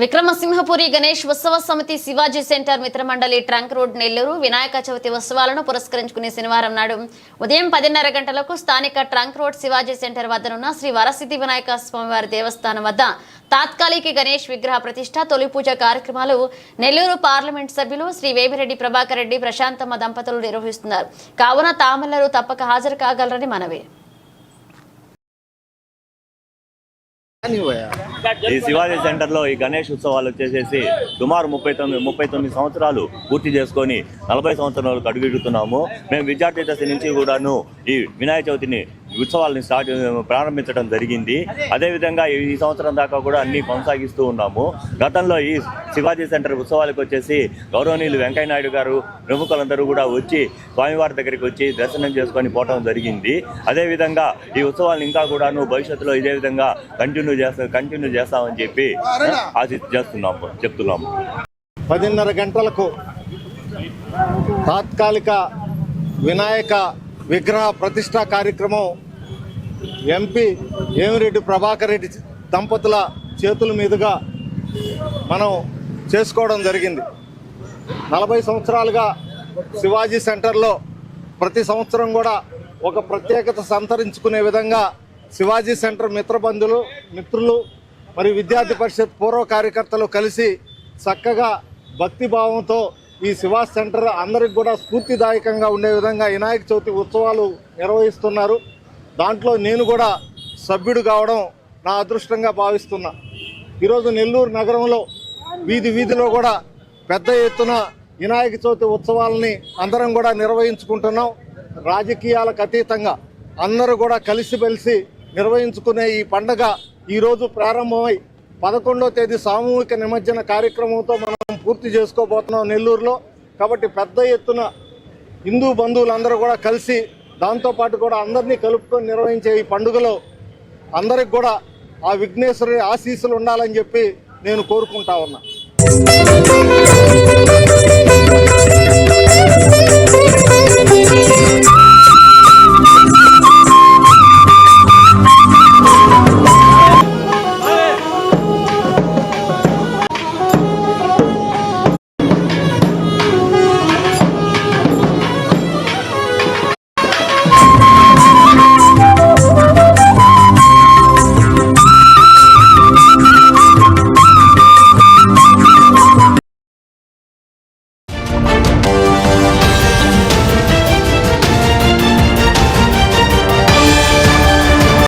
Vikramasimhapuri Ganesh Utsav Samiti Shivaji centre Mitramandali trunk road Nellore Vinayaka Chavithi ఉత్సవాలను పురస్కరించుకునే శనివారం నాడు ఉదయం పదిన్నర గంటలకు స్థానిక ట్రంక్ రోడ్ శివాజీ సెంటర్ వద్దనున్న శ్రీ వరసిద్ధి వినాయక స్వామివారి దేవస్థానం వద్ద తాత్కాలిక గణేష్ విగ్రహ ప్రతిష్ట తొలి పూజ కార్యక్రమాలు నెల్లూరు పార్లమెంట్ సభ్యులు శ్రీ వేమిరెడ్డి ప్రభాకర్ రెడ్డి ప్రశాంతమ్మ దంపతులు నిర్వహిస్తున్నారు. కావున తామెల్లరూ తప్పక హాజరు కాగలరని మనవి. ఈ శివాజీ సెంటర్లో ఈ గణేష్ ఉత్సవాలు వచ్చేసేసి సుమారు ముప్పై తొమ్మిది ముప్పై తొమ్మిది సంవత్సరాలు పూర్తి చేసుకొని నలభై సంవత్సరాలకు అడుగుతున్నాము మేము విద్యార్థి దశ నుంచి కూడాను ఈ వినాయక చవితిని ఉత్సవాలని స్టార్ట్ ప్రారంభించడం జరిగింది. అదేవిధంగా ఈ ఈ సంవత్సరం దాకా కూడా అన్ని కొనసాగిస్తూ ఉన్నాము. గతంలో ఈ శివాజీ సెంటర్ ఉత్సవాలకు వచ్చేసి గౌరవనీయులు వెంకయ్యనాయుడు గారు ప్రముఖులందరూ కూడా వచ్చి స్వామివారి దగ్గరికి వచ్చి దర్శనం చేసుకొని పోవటం జరిగింది. అదేవిధంగా ఈ ఉత్సవాలను ఇంకా కూడాను భవిష్యత్తులో ఇదే విధంగా కంటిన్యూ చేస్తా కంటిన్యూ చేస్తామని చెప్పి ఆశ చేస్తున్నాము చెప్తున్నాము. పదిన్నర గంటలకు తాత్కాలిక వినాయక విగ్రహ ప్రతిష్టా కార్యక్రమం ఎంపీ ఏమిరెడ్డి ప్రభాకర్ రెడ్డి దంపతుల చేతుల మీదుగా మనం చేసుకోవడం జరిగింది. నలభై సంవత్సరాలుగా శివాజీ సెంటర్లో ప్రతి సంవత్సరం కూడా ఒక ప్రత్యేకత సంతరించుకునే విధంగా శివాజీ సెంటర్ మిత్రబంధులు మిత్రులు మరియు విద్యార్థి పరిషత్ పూర్వ కార్యకర్తలు కలిసి చక్కగా భక్తిభావంతో ఈ శివాజ్ సెంటర్ అందరికి కూడా స్ఫూర్తిదాయకంగా ఉండే విధంగా వినాయక చవితి ఉత్సవాలు నిర్వహిస్తున్నారు. దాంట్లో నేను కూడా సభ్యుడు కావడం నా అదృష్టంగా భావిస్తున్నా. ఈరోజు నెల్లూరు నగరంలో వీధి వీధిలో కూడా పెద్ద ఎత్తున వినాయక చవితి ఉత్సవాలని అందరం కూడా నిర్వహించుకుంటున్నాం. రాజకీయాలకు అతీతంగా అందరూ కూడా కలిసిమెలిసి నిర్వహించుకునే ఈ పండగ ఈరోజు ప్రారంభమై పదకొండో తేదీ సామూహిక నిమజ్జన కార్యక్రమంతో మనం పూర్తి చేసుకోబోతున్నాం నెల్లూరులో. కాబట్టి పెద్ద ఎత్తున హిందూ బంధువులందరూ కూడా కలిసి దాంతోపాటు కూడా అందరినీ కలుపుకొని నిర్వహించే ఈ పండుగలో అందరికి కూడా ఆ విఘ్నేశ్వరుడి ఆశీస్సులు ఉండాలని చెప్పి నేను కోరుకుంటా ఉన్నా.